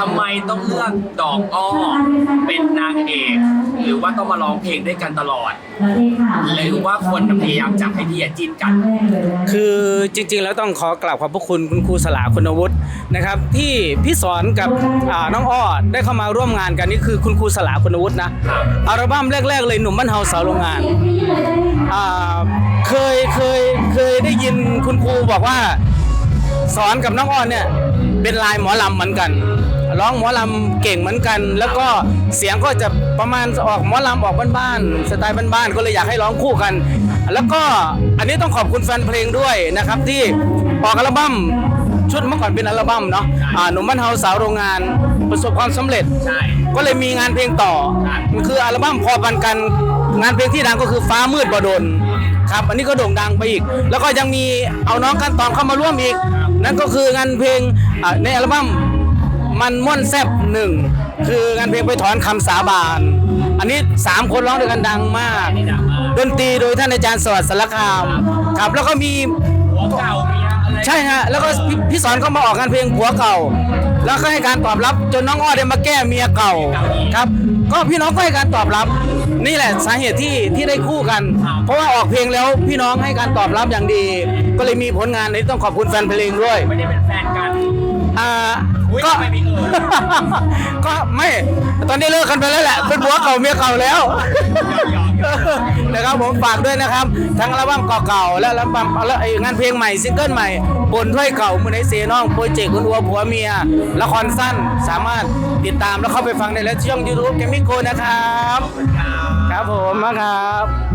ทำไมต้องเลือกดอกอ้อเป็นนางเอก หรือว่าต้องมาร้องเพลงด้วยกันตลอด หรือว่าคนพยายามจับให้พี่อะจิ้นกัน คือจริงๆ แล้วต้องขอกราบขอบพระคุณคุณครูสลาคุณวุฒินะครับ ที่พี่สอนกับอ่าน้องอ้อได้เข้ามาร่วมงานกันนี่คือคุณครูสลาคุณวุฒินะอัลบั้มแรก ๆ เลยหนุ่มบ้านเฮาสาวโรงงานอ่าเคยเคยเคยได้ยินคุณครูบอกว่า สอนกับน้องอ้อนเนี่ยเป็นลายหมอลำเหมือนกัน ร้องหมอลำเก่งเหมือนกัน แล้วก็เสียงก็จะประมาณออกหมอลำออกบ้านๆสไตล์บ้านๆก็เลยอยากให้ร้องคู่กัน แล้วก็อันนี้ต้องขอบคุณแฟนเพลงด้วยนะครับที่ออกอัลบั้มชุดเมื่อก่อนเป็นอัลบั้มเนาะอ่าหนุ่มบ้านเฮาสาวโรงงานประสบความสำเร็จ ก็เลยมีงานเพลงต่อ มันคืออัลบั้มพอปันกัน งานเพลงที่ดังก็คือฟ้ามืดบดลครับ อันนี้ก็โด่งดังไปอีก แล้วก็ยังมีเอาน้องกันตอนเข้ามาร่วมอีก นั่นก็คืองานเพลงในอัลบั้ม มันม่วนแซบหนึ่งคืองานเพลงไปถอนคำสาบาน อันนี้สามคนร้องด้วยกันดังมาก ดนตรีโดยท่านอาจารย์สวัสดิ์สารคามครับแล้วก็มีหัวเก่ามีอะไรใช่ฮะแล้วก็พี่พี่สอนเขามาออกงานเพลงผัวเก่า แล้วก็ให้การตอบรับจนน้องอ้อได้มาแก้เมียเก่าครับ ก็พี่น้องก็ให้การตอบรับ นี่แหละสาเหตุที่ที่ได้คู่กัน เพราะว่าออกเพลงแล้วพี่น้องให้การตอบรับอย่างดี ก็เลยมีผลงานนี้ต้องขอบคุณแฟนเพลงด้วย ไม่ได้เป็นแฟนกันอ่า ก็ทำไมมีเอ่ยก็ไม่ ตอนนี้เลิกกันไปแล้วแหละ เป็นผัวเก่าเมียเก่าแล้ว นะครับผมฝากด้วยนะครับ ทั้งอัลบั้มเก่าๆและอัลบั้มและไอ้งานเพลงใหม่ซิงเกิลใหม่บนถ้วยเก่ามือในเสน้องโปรเจกต์คุณอัวผัวเมียละครสั้นสามารถติดตามแล้วเข้าไปฟังได้แล้วที่ช่องยูทูบแกมิโกนะครับ ครับผมนะครับ